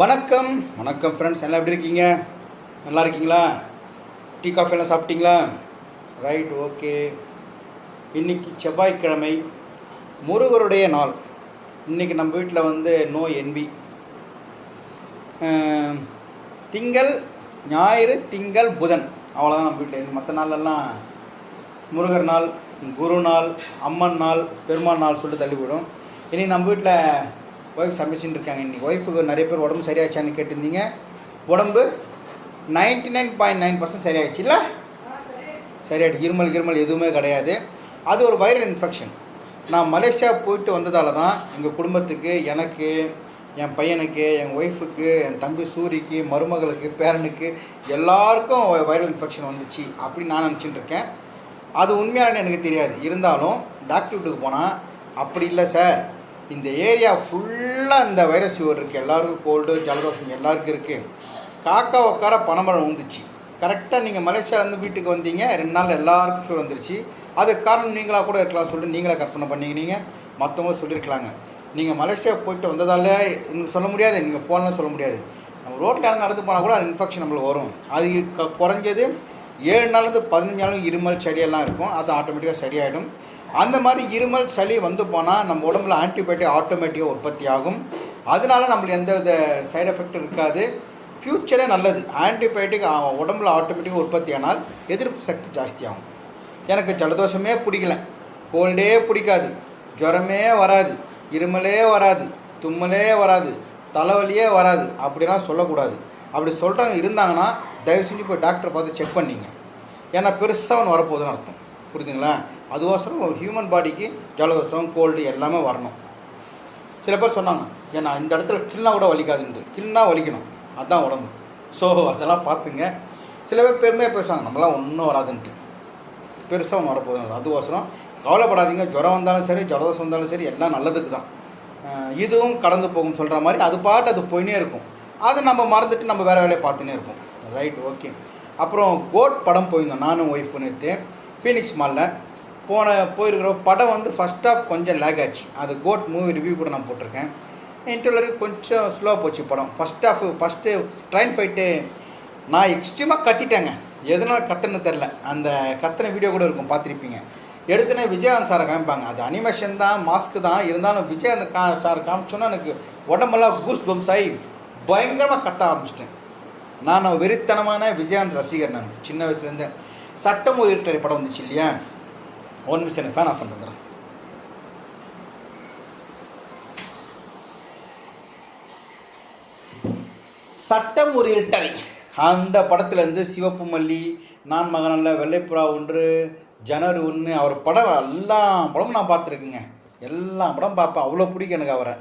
வணக்கம். வணக்கம் ஃப்ரெண்ட்ஸ் எல்லாம் எப்படி இருக்கீங்க? நல்லா இருக்கீங்களா? டீ காஃபி எல்லாம் சாப்பிட்டீங்களா? ரைட் ஓகே இன்னைக்கு செவ்வாய்க்கிழமை முருகருடைய நாள். இன்னைக்கு நம்ம வீட்டில் வந்து நோ என்பி. திங்கள் ஞாயிறு திங்கள் புதன். அவ்வளோதான் நம்ம வீட்டில் மற்ற நாளெல்லாம் முருகர் நாள் குரு நாள் அம்மன் நாள் பெருமாள் நாள் சொல்லிட்டு தள்ளிவிடும். இனி நம்ம வீட்டில் ஒய்ஃப் சமைச்சுட்டு இருக்காங்க இன்னைக்கு. ஒய்ஃபுக்கு நிறைய பேர் உடம்பு சரியாச்சான்னு கேட்டிருந்தீங்க. உடம்பு ninety nine point nine percent சரியாயிடுச்சு இல்லை? சரியாயிடுச்சு. இருமல் இருமல் எதுவுமே கிடையாது. அது ஒரு வைரல் இன்ஃபெக்ஷன் நான் மலேசியா போயிட்டு வந்ததால தான் எங்கள் குடும்பத்துக்கு எனக்கு என் பையனுக்கு என் ஒய்ஃபுக்கு என் தம்பி சூரிக்கு மருமகளுக்கு பேரனுக்கு எல்லாருக்கும் வைரல் இன்ஃபெக்ஷன் வந்துச்சு அப்படின்னு நான் நினச்சிட்டு இருக்கேன். அது உண்மையானு எனக்கு தெரியாது. இருந்தாலும் டாக்டர் வீட்டுக்கு போனால் அப்படி இல்லை சார் இந்த ஏரியா ஃபுல்லாக இந்த வைரஸ் ஃபீவர் இருக்குது எல்லாருக்கும் கோல்டு ஜலதோஷம் எல்லாருக்கும் இருக்குது காக்கா உட்கார பனைமரம் வந்துச்சு கரெக்டாக நீங்கள் மலேசியாவிலேருந்து வீட்டுக்கு வந்தீங்க. ரெண்டு நாள் எல்லாருக்கும் ஃபீவர் வந்துருச்சு. அதுக்கு காரணம் நீங்களாக கூட இருக்கலாம் சொல்லிட்டு நீங்களே கற்பனை பண்ணிக்கினீங்க மற்றவங்க சொல்லியிருக்கலாங்க. நீங்கள் மலேசியா போயிட்டு வந்ததால சொல்ல முடியாது. நீங்கள் போகலன்னு சொல்ல முடியாது. நம்ம ரோட்டில் யாரும் நடந்து போனால் கூட அது இன்ஃபெக்ஷன் நம்மளுக்கு வரும். அது க- குறைஞ்சது ஏழு நாள்லேருந்து பதினஞ்சு நாளும் இருமல் சரியெல்லாம் இருக்கும். அது ஆட்டோமேட்டிக்காக சரியாயிடும். அந்த மாதிரி இருமல் சளி வந்து போனால் நம்ம உடம்புல ஆன்டிபயோட்டிக் ஆட்டோமேட்டிக்காக உற்பத்தி ஆகும். அதனால நம்மளுக்கு எந்த வித சைடு எஃபெக்ட் இருக்காது. ஃப்யூச்சரே நல்லது. ஆன்டிபயோட்டிக் உடம்புல ஆட்டோமேட்டிக்காக உற்பத்தி ஆனால் எதிர்ப்பு சக்தி ஜாஸ்தியாகும். எனக்கு ஜலதோஷமே பிடிக்கல. கோல்டே பிடிக்காது. ஜுரமே வராது. இருமலே வராது. தும்மலே வராது. தலைவலியே வராது. அப்படிலாம் சொல்லக்கூடாது. அப்படி சொல்கிறவங்க இருந்தாங்கன்னா தயவு செஞ்சு போய் டாக்டரை பார்த்து செக் பண்ணிங்க. ஏன்னா பெருசாக ஒன்று வரப்போகுதுன்னு அர்த்தம். புரியுதுங்களா? அதுவோசரம் ஒரு ஹியூமன் பாடிக்கு ஜலதோஷம் கோல்டு எல்லாமே வரணும். சில பேர் சொன்னாங்க ஏன்னா இந்த இடத்துல கில்னா கூட வலிக்காதுன்ட்டு. கில்னா வலிக்கணும். அதுதான் உடம்பு. ஸோ அதெல்லாம் பார்த்துங்க. சில பேர் பெருமையாக பேசுவாங்க நம்மளாம் ஒன்றும் வராதுன்ட்டு. பெருசாக ஒன்று வரப்போகுது. அதுவோசரம் கவலைப்படாதீங்க. ஜுரம் வந்தாலும் சரி ஜலதோஷம் வந்தாலும் சரி எல்லாம் நல்லதுக்கு தான். இதுவும் கடந்து போகும் சொல்கிற மாதிரி அது பாட்டு அது போயினே இருக்கும். அதை நம்ம மறந்துட்டு நம்ம வேறு வேலையை பார்த்துனே இருப்போம். ரைட் ஓகே அப்புறம் கோட் படம் போயிருந்தோம். நானும் ஒய்ஃபு நேற்று ஃபீனிக்ஸ் மாலில் போன போயிருக்கிற படம் வந்து ஃபஸ்ட் ஆஃப் கொஞ்சம் லேக் ஆச்சு. அது கோட் மூவி ரிவ்யூ கூட நான் போட்டிருக்கேன். இன்டர்வல் கொஞ்சம் ஸ்லோ போச்சு படம். First half first train fight நான் எக்ஸ்ட்ரீமாக கத்திட்டேங்க. எதனால் கத்துன்னு தெரில அந்த கத்தின வீடியோ கூட இருக்கும் பார்த்துருப்பீங்க. எடுத்துனே விஜயகாந்த் சாரை காமிப்பாங்க. அது அனிமேஷன் தான் மாஸ்க் தான். இருந்தாலும் விஜயகாந்த் கா சார் காமிச்சோன்னா எனக்கு உடம்பெல்லாம் கூஸ் பம்ஸ் ஆகி பயங்கரமாக கத்த ஆரம்பிச்சிட்டேன். நான் வெறித்தனமான விஜயகாந்த் ரசிகர் நான். சின்ன வயசுலேருந்து சட்டம் ஒரு படம் வந்துச்சு இல்லையா? ஒன் மிஸ் எனக்கு ஃபேன் ஆஃப் பண்ணுறேன் சட்டம் ஒரு இருட்டறை அந்த படத்துலேருந்து சிவப்பு மல்லி நான் மகனல்ல வெள்ளைப்புறா ஒன்று ஜனவரி ஒன்று அவர் படம் எல்லா படமும் நான் பார்த்துருக்கேங்க. எல்லா படம் பார்ப்பேன். அவ்வளோ பிடிக்கும் எனக்கு அவரை.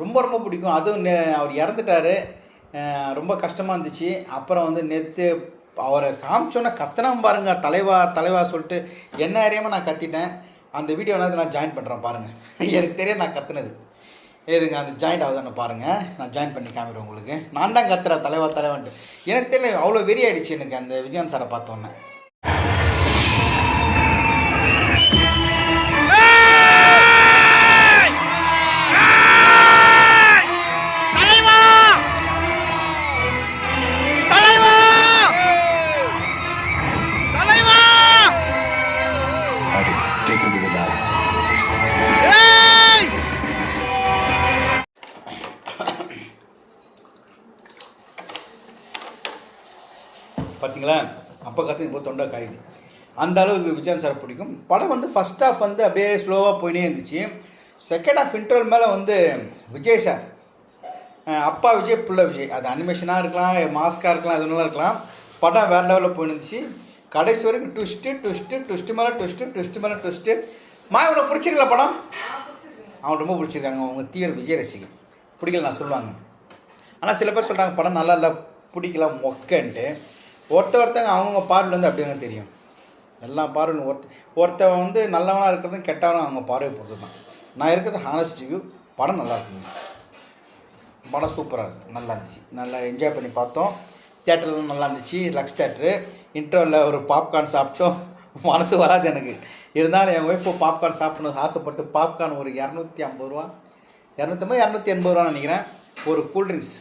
ரொம்ப ரொம்ப பிடிக்கும். அதுவும் அவர் இறந்துட்டாரு. ரொம்ப கஷ்டமாக இருந்துச்சு. அப்புறம் வந்து நேற்று அவரை காமிச்சோன்னே கத்தனம் பாருங்க தலைவா தலைவா சொல்லிட்டு என்ன அறியாமல் நான் கத்திட்டேன்? அந்த வீடியோ வந்து நான் ஜாயின் பண்ணுறேன் பாருங்கள் எனக்கு தெரிய நான் கத்துனது. இருங்க அந்த ஜாயிண்ட் ஆகுதுன்னு பாருங்கள் நான் ஜாயின் பண்ணி காமிக்கிறேன் உங்களுக்கு. நான் தான் கத்துறேன் தலைவா தலைவான்ட்டு. எனக்கு தெரியல அவ்வளோ வெறி ஆகிடுச்சு எனக்கு அந்த விஜயன் சாரை பார்த்தோன்னே. Take him to the back. பார்த்தீங்களா அப்போ கற்று இப்போ தொண்டை காயுது. அந்த அளவுக்கு விஜயன் சார் பிடிக்கும். படம் வந்து ஃபர்ஸ்ட் ஹாஃப் வந்து அப்படியே ஸ்லோவாக போயினே இருந்துச்சு. செகண்ட் ஹாஃப் இன்டர்வல் மேலே வந்து விஜய் சார் அப்பா விஜய் புள்ள விஜய். அது அனிமேஷனாக இருக்கலாம் மாஸ்காக இருக்கலாம் அது நல்லா இருக்கலாம். படம் வேறு லெவலில் போயிருந்துச்சு கடைசி வரைக்கும் ட்விஸ்ட்டு ட்விஸ்ட்டு ட்விஸ்ட்டு மேலே ட்விஸ்ட்டு ட்விஸ்ட்டு மேலே ட்விஸ்ட்டு மா இவனை பிடிச்சிருக்கல படம்? அவன் ரொம்ப பிடிச்சிருக்காங்க அவங்க தீவிர விஜய் ரசிகன் பிடிக்கல நான் சொல்லுவாங்க. ஆனால் சில பேர் சொல்கிறாங்க படம் நல்லா இல்லை பிடிக்கல மொக்கன்ட்டு. ஒருத்த ஒருத்தவங்க அவங்கவுங்க பார்வையில் வந்து அப்படிங்க தெரியும். எல்லா பார்வையும் ஒருத்த ஒருத்தவன் வந்து நல்லவனாக இருக்கிறதும் கெட்டவனும் அவங்க பார்வை பொறுத்து தான் நான் இருக்கிறது ஹானஸ்ட் ரிவ்யூ படம் நல்லா இருக்குங்க. படம் சூப்பராக இருக்குது நல்லா இருந்துச்சு. நல்லா என்ஜாய் பண்ணி பார்த்தோம். தேட்டர்லாம் நல்லா இருந்துச்சு. லக்ஸ் தேட்ரு இன்டர்வலில் ஒரு பாப்கார்ன் சாப்பிட்டோம். மனசு வராது எனக்கு. இருந்தாலும் என் ஒய்ஃபு பாப்கார்ன் சாப்பிடணும் ஆசைப்பட்டு பாப்கார்ன் ஒரு இரநூத்தி ஐம்பது ரூபா. இரநூத்தம்பது இரநூத்தி எண்பது ரூபா நினைக்கிறேன். ஒரு கூல்ட்ரிங்க்ஸ்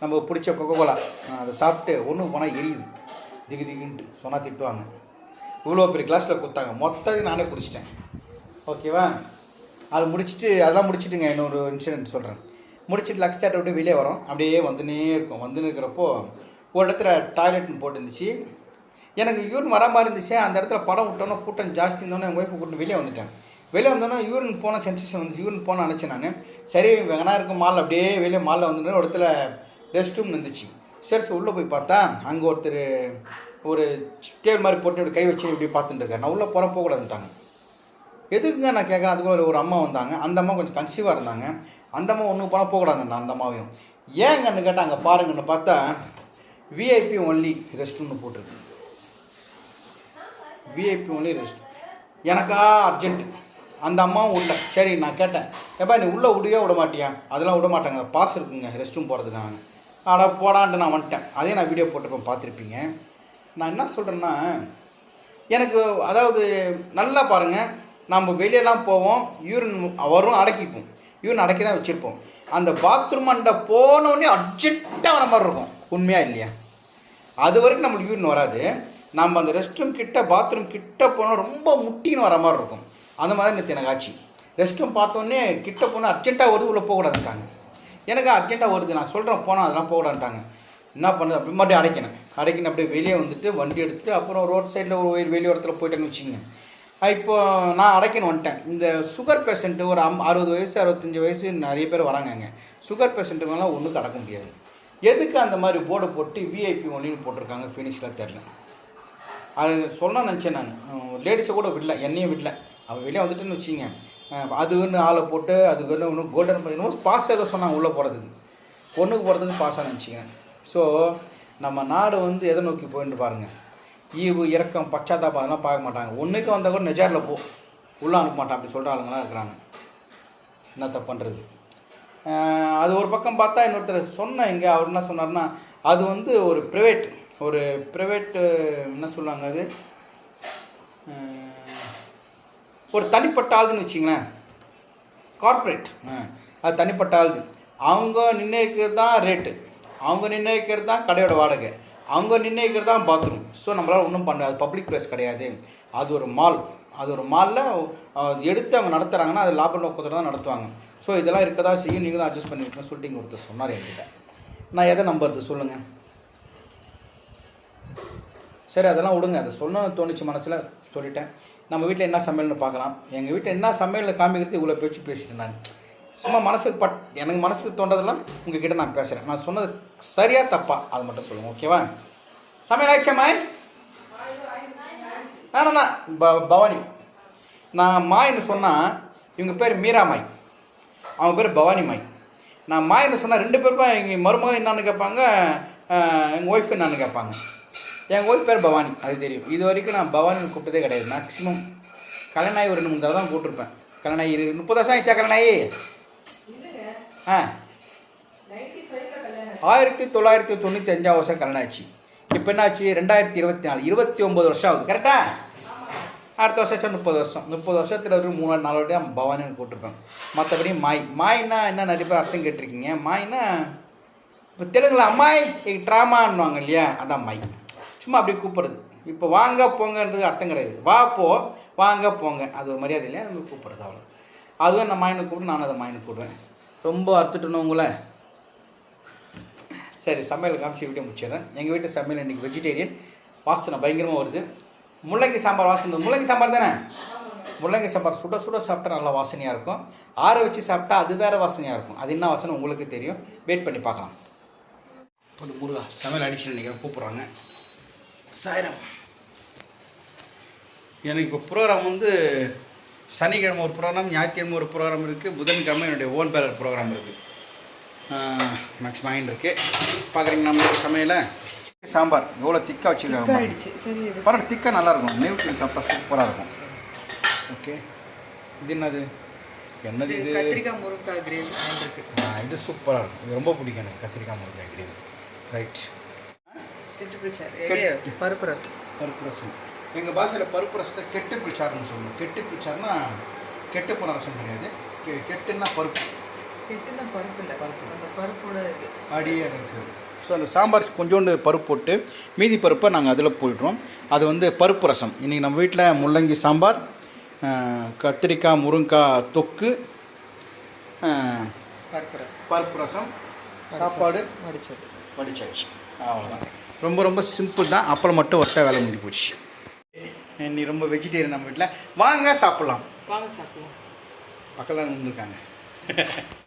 நம்ம பிடிச்ச கொக்கோகோலா அதை சாப்பிட்டு ஒன்று போனால் எரியுது. திகு திகுன்ட்டு சொன்னால் திட்டுவாங்க. இவ்வளோ பெரிய கிளாஸில் கொடுத்தாங்க. மொத்தத்தையும் நானே குடிச்சிட்டேன். ஓகேவா அது முடிச்சுட்டு அதெல்லாம் முடிச்சுட்டுங்க. இன்னொரு இன்சிடென்ட் சொல்கிறேன் முடிச்சுட்டு லக்ஸ் தேட்டர் விட்டு வெளியே வரோம். அப்படியே வந்துனே இருக்கும். வந்துன்னு இருக்கிறப்போ ஒரு இடத்துல டாய்லெட்னு போட்டுருந்துச்சு. எனக்கு யூரின் வர மாதிரி இருந்துச்சு அந்த இடத்துல படம் விட்டோன்னே கூட்டம் ஜாஸ்தி இருந்தோன்னே எங்கள் ஒய்ஃபை கூட்டு வெளியே வந்துட்டேன். வெளியே வந்தோன்னே யூரின் போன சென்சேஷன் வந்து யூரின் போன நினச்சேன் நான். சரி வெங்கனா இருக்கும் மால் அப்படியே வெளியே மாலில் வந்துட்டு ஒரு இடத்துல ரெஸ்ட் ரூம் இருந்துச்சு. சரி சரி உள்ளே போய் பார்த்தா அங்கே ஒருத்தர் ஒரு டேபிள் மாதிரி போட்டு இப்படி கை வச்சு இப்படி பார்த்துட்டு இருக்காரு. நான் உள்ளே போகிற போகக்கூடாதுட்டாங்க எதுக்குங்க நான் கேட்குறேன்? அதுக்குள்ள ஒரு அம்மா வந்தாங்க. அந்த அம்மா கொஞ்சம் கன்சீவாக இருந்தாங்க. அந்த அம்மா ஒன்றும் போனால் போகக்கூடாதுண்ணா அந்த அம்மாவையும். ஏங்கன்னு கேட்டால் அங்கே பாருங்கன்னு பார்த்தா விஐபி ஒன்லி ரெஸ்ட் ரூம்னு போட்டிருக்கு. விஐபி ஒன்லி ரெஸ்ட் எனக்கா அர்ஜென்ட் அந்த அம்மாவும் உள்ள. சரி நான் கேட்டேன். ஏப்பா நீ உள்ளே விடியோ விட மாட்டியா? அதெல்லாம் விட மாட்டாங்க. பாஸ் இருக்குங்க ரெஸ்ட் ரூம் போகிறதுக்காக ஆனால் போடான்ட்டு நான் வந்துட்டேன். அதே நான் வீடியோ போட்டிருப்பேன் பார்த்துருப்பீங்க. நான் என்ன சொல்கிறேன்னா எனக்கு அதாவது நல்லா பாருங்கள் நம்ம வெளியெல்லாம் போவோம் யூரின் வரும் அடக்கிப்போம். யூரின் அடக்கி தான் வச்சுருப்போம். அந்த பாத்ரூம் அண்டை போனோடனே அர்ஜென்ட்டாக வர மாதிரி இருக்கும். உண்மையாக இல்லையா? அது வரைக்கும் நம்மளுக்கு யூரின் வராது. நம்ம அந்த ரெஸ்ட் ரூம் கிட்ட பாத்ரூம் கிட்ட போனால் ரொம்ப முட்டின்னு வர மாதிரி இருக்கும். அந்த மாதிரி நேற்று எனக்கு ஆச்சு. ரெஸ்ட் ரூம் பார்த்தோன்னே கிட்ட போனால் அர்ஜென்ட்டாக வருது உள்ளே போகக்கூடாதுட்டாங்க எனக்கு அர்ஜென்ட்டாக வருது நான் சொல்கிறேன் போனால் அதெல்லாம் போகக்கூடாதுட்டாங்க என்ன பண்ணுறது அப்படி மறுபடியும் அடைக்கினேன் அடைக்கணும் அப்படியே வெளியே வந்துட்டு வண்டி எடுத்து அப்புறம் ரோட் சைடில் ஒரு வெளியோரத்தில் போயிட்டேன்னு வச்சுங்க இப்போ நான் அடைக்கணும் வந்துட்டேன். இந்த சுகர் பேஷண்ட்டு ஒரு அம் அறுபது வயசு அறுபத்தஞ்சி வயசு நிறைய பேர் வராங்கங்க. சுகர் பேஷண்ட்டுங்கெல்லாம் ஒன்றும் கடக்க முடியாது. எதுக்கு அந்த மாதிரி போர்டை போட்டு விஐபி ஒன்லின்னு போட்டிருக்காங்க ஃபினிஷில் தெரில அது சொல்ல நினச்சேன் நான். லேடிஸை கூட விடல என்னையும் விடல. அவள் வெளியே வந்துட்டுன்னு வச்சுங்க அதுக்குன்னு ஆளை போட்டு அதுக்குன்னு ஒன்று கோல்டன் என்னமோ பாஸ் ஏதோ சொன்னாங்க உள்ளே போகிறதுக்கு பொண்ணுக்கு போகிறதுக்கு பாஸாக நினச்சிக்கிறேன் ஸோ நம்ம நாடு வந்து எதை நோக்கி போயிட்டு பாருங்கள் ஈவு இறக்கம் பச்சாத்தாப்பா அதெல்லாம் பார்க்க மாட்டாங்க. ஒன்றுக்கு வந்தால் கூட நெஜாரில் போ. உள்ளே அனுப்ப மாட்டான் அப்படி சொல்கிற ஆளுங்களாம் இருக்கிறாங்க. என்னத்த பண்ணுறது அது ஒரு பக்கம் பார்த்தா இன்னொருத்தர் சொன்னேன் இங்கே அவர் என்ன சொன்னார்னா அது வந்து ஒரு ப்ரைவேட் ஒரு ப்ரைவேட்டு என்ன சொல்லுவாங்க அது? ஒரு தனிப்பட்ட ஆளுதுன்னு வச்சிங்களேன். கார்ப்பரேட் அது தனிப்பட்ட ஆளுது அவங்க நிர்ணயிக்கிறது தான் ரேட்டு அவங்க நிர்ணயிக்கிறது தான் கடையோட வாடகை. அவங்க நிர்ணயிக்கிறது தான் பாத்ரூம் ஸோ நம்மளால் ஒன்றும் பண்ண அது பப்ளிக் ப்ளேஸ் கிடையாது. அது ஒரு மால் அது ஒரு மாலில் எடுத்து அவங்க நடத்துகிறாங்கன்னா அது லாப நோக்கத்தோடு தான் நடத்துவாங்க. ஸோ இதெல்லாம் இருக்க தான் செய்யும் நீங்கள் தான் அட்ஜஸ்ட் பண்ணியிருக்கேன் சொல்லிட்டு இங்கே ஒருத்தர் சொன்னார் என்கிட்ட. நான் எதை நம்புறது? சொல்லுங்கள் சரி அதெல்லாம் விடுங்க. அதை சொல்லணும்னு தோணுச்சு மனசில் சொல்லிட்டேன். நம்ம வீட்டில் என்ன சமையல்னு பார்க்கலாம். எங்கள் வீட்டில் என்ன சமையல் காமிக்கிறது இவ்வளோ பேச்சு பேசிட்டேன் நான். சும்மா மனசுக்கு பட் எனக்கு மனசுக்கு தோன்றதெல்லாம் உங்கள் கிட்டே நான் பேசுகிறேன் நான் சொன்னது சரியா தப்பா அது மட்டும் சொல்லுங்கள் ஓகேவா? சமையல் ஆயிடுச்சாம்மா ஆனா ப பவானி. நான் மாயின்னு சொன்னால் இவங்க பேர் மீராமாய் அவங்க பேர் பவானி மாய். நான் மாயின்னு சொன்னால் ரெண்டு பேருக்கும் எங்கள் மருமகன் என்னன்னு கேட்பாங்க எங்கள் ஒய்ஃப் என்னன்னு கேட்பாங்க. எங்கள் ஒய்ஃப் பேர் பவானி. அது தெரியும். இது வரைக்கும் நான் பவானின்னு கூப்பிட்டதே கிடையாது. மேக்ஸிமம் கல்யாணாயி ஒரு ரெண்டு மூணு தடவை தான் கூப்பிட்ருப்பேன் கல்யாணாயி இரு. முப்பது வருஷம் ஆயிடுச்சா கல்யாணாயி ஆ. ஆயிரத்தி தொள்ளாயிரத்தி தொண்ணூற்றி அஞ்சாவது வருஷம் கல்யாணம் ஆச்சு. இப்போ என்னாச்சு? ரெண்டாயிரத்தி இருபத்தி நாலு. இருபத்தி ஒம்பது வருஷம் ஆகுது. கரெக்டா அடுத்த வருஷம் முப்பது வருஷம். முப்பது வருஷத்தில் ஒரு மூணு நாலு வாட்டி பவானின்னு கூப்பிட்டுருப்பேன். மற்றபடி மாய். மாய்னா என்ன நிறைய பேர் அர்த்தம் கேட்டிருக்கீங்க. மாய்னா இப்போ தெலுங்குல அம்மாய் ட்ராமான்னுவாங்க இல்லையா? அதான் மாய். சும்மா அப்படி கூப்பிடுறது. இப்போ வாங்க போங்கன்றது அர்த்தம் கிடையாது. வா போ வாங்க போங்க. அது ஒரு மரியாதை இல்லையா? நம்ம கூப்பிடுறது அவ்வளோ அதுவும் நான் மாயினு கூப்பிட்டு நான் அதை மாயினு கூப்பிடுவேன். ரொம்ப அறுத்துட்டணும் உங்களை. சரி சமையல் காமிச்சு வீட்டை முடிச்சிடுறேன். எங்கள் வீட்டு சமையல் இன்றைக்கி வெஜிடேரியன் வாசனை பயங்கரமாக வருது. முள்ளங்கி சாம்பார் வாசனை முள்ளங்கி சாம்பார் தானே? முள்ளங்கி சாம்பார் சுட சுட சாப்பிட்டா நல்லா வாசனையாக இருக்கும். ஆற வச்சு சாப்பிட்டா அது வேறு வாசனையாக இருக்கும். அது என்ன வாசனை? உங்களுக்கு தெரியும். வெயிட் பண்ணி பார்க்கலாம். முருகா சமையல் அடிச்சு நினைக்கிறேன் கூப்பிட்றாங்க. சாயிரம். எனக்கு இப்போ ப்ரோக்ராம் வந்து சனிக்கிழமை ஒரு ப்ரோக்ராம் ஞாயிற்றுக்கிழமை ஒரு ப்ரோக்ராம் இருக்குது புதன்கிழமை என்னுடைய ஓன் பேரர் ப்ரோக்ராம் இருக்குது மேக்ஸ் மைண்ட் இருக்குது பார்க்குறீங்க நம்ம சமையலை? சாம்பார். எவ்வளோ திக்காக வச்சுருக்காங்க பரவாயில்ல திக்காக நல்லா இருக்கும். நெய் ஃபீல் சாப்பிட்டா சூப்பராக இருக்கும். ஓகே இது என்னது? என்னது இது கத்திரிக்காய் முருங்கைக்காய் கிரேவி. இது சூப்பராக இருக்கும். இது ரொம்ப பிடிக்கும் எனக்கு கத்திரிக்காய் முருங்கை கிரேவி. ரைட் திட்டு பிடிச்சாரு கெட்டு. பருப்பு ரசம் பருப்பு ரசம் எங்கள் பாஷையில் பருப்பு ரசத்தை கெட்டு பிடிச்சாருன்னு சொல்லுவோம். கெட்டு பிடிச்சாருன்னா கெட்டு போன ரசம் கிடையாது. கெ கெட்டுன்னா பருப்பு. கெட்டின பருப்பு இல்லை. அந்த பருப்போட இது. அடியே இருக்குது. ஸோ அந்த சாம்பார் கொஞ்சோண்டு பருப்பு போட்டு மீதி பருப்பை நாங்கள் அதில் போயிடுறோம் அது வந்து பருப்பு ரசம். இன்றைக்கி நம்ம வீட்டில் முள்ளங்கி சாம்பார் கத்திரிக்காய் முருங்கைக்காய் தொக்கு பருப்பு ரசம். பருப்பு ரசம் சாப்பாடு. வடிச்சது. வடிச்சாச்சு. அவ்வளோதான் ரொம்ப ரொம்ப சிம்பிள் தான். அப்புறம் மட்டும் ஒட்ட வேலை முடிஞ்சு போச்சு. நீ ரொம்ப வெஜிடேரியன் நம்ம வீட்டில் வாங்க சாப்பிட்லாம். வாங்க சாப்பிடலாம். பக்கத்தில் நின்றுருக்காங்க